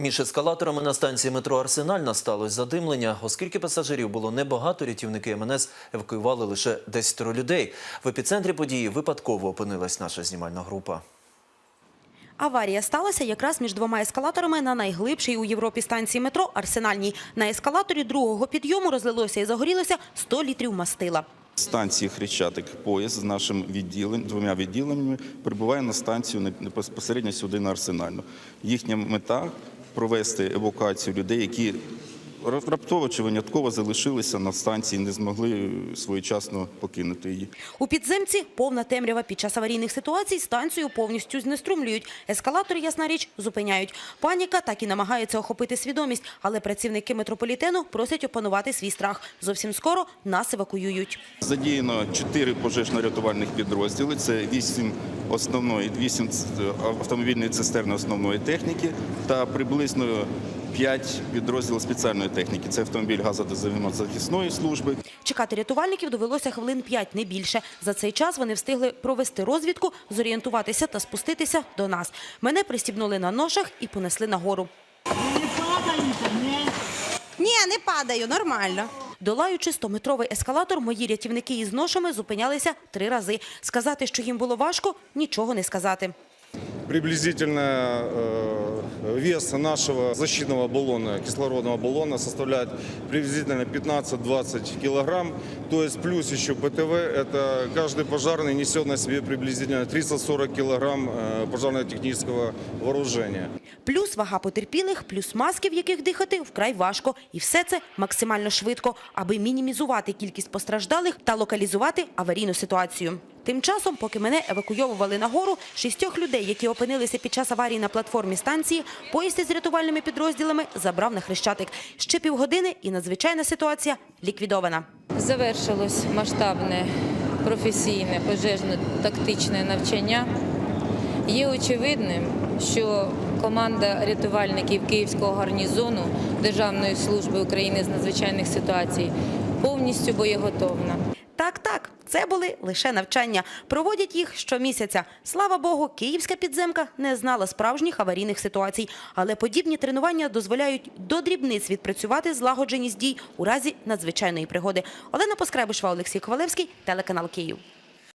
Між ескалаторами на станції метро Арсенальна сталося задимлення. Оскільки пасажирів було небагато, рятівники МНС евакуювали лише 10 людей. В епіцентрі події випадково опинилась наша знімальна група. Аварія сталася якраз між двома ескалаторами на найглибшій у Європі станції метро Арсенальній. На ескалаторі другого підйому розлилося і загорілося 100 літрів мастила. Станції Хрещатик поїзд з нашим відділем, двома відділеннями прибуває на станцію безпосередньо сюди на Арсенальну. Їхня мета провести евакуацію людей, які раптово чи винятково залишилися на станції, не змогли своєчасно покинути її. У підземці повна темрява. Під час аварійних ситуацій станцію повністю знеструмлюють. Ескалатори, ясна річ, зупиняють. Паніка так і намагається охопити свідомість, але працівники метрополітену просять опанувати свій страх. Зовсім скоро нас евакуюють. Задіяно чотири пожежно-рятувальних підрозділи. Це вісім основної, вісім ц- автомобільної цистерни основної техніки та приблизно п'ять підрозділів спеціальної техніки. Це автомобіль газодозахисної служби, Чекати рятувальників довелося хвилин 5, не більше. За цей час вони встигли провести розвідку, зорієнтуватися та спуститися до нас. Мене пристібнули на ношах і понесли нагору. Не Ні, не падаю, нормально. Долаючи 100-метровий ескалатор, мої рятівники із ношами зупинялися три рази. Сказати, що їм було важко, нічого не сказати. Приблизительно э, вес нашего защитного баллона, кислородного баллона составляет приблизительно 15-20 килограмм. То есть плюс еще ПТВ, это каждый пожарный несет на себе приблизительно 340 килограмм э, пожарно-технического вооружения. Плюс вага потерпілих, плюс маски, в яких дихати, вкрай важко. І все це максимально швидко, аби мінімізувати кількість постраждалих та локалізувати аварійну ситуацію. Тим часом, поки мене евакуйовували нагору, шістьох людей, які опинилися під час аварії на платформі станції, поїзд із рятувальними підрозділами забрав на Хрещатик. Ще півгодини і надзвичайна ситуація ліквідована. Завершилось масштабне професійне пожежно-тактичне навчання. Є очевидним, що команда рятувальників Київського гарнізону Державної служби України з надзвичайних ситуацій повністю боєготовна. Так, так, це були лише навчання. Проводять їх щомісяця. Слава Богу, київська підземка не знала справжніх аварійних ситуацій. Але подібні тренування дозволяють до дрібниць відпрацювати злагодженість дій у разі надзвичайної пригоди. Олена Поскребишва, Олексій Ковалевський, телеканал Київ.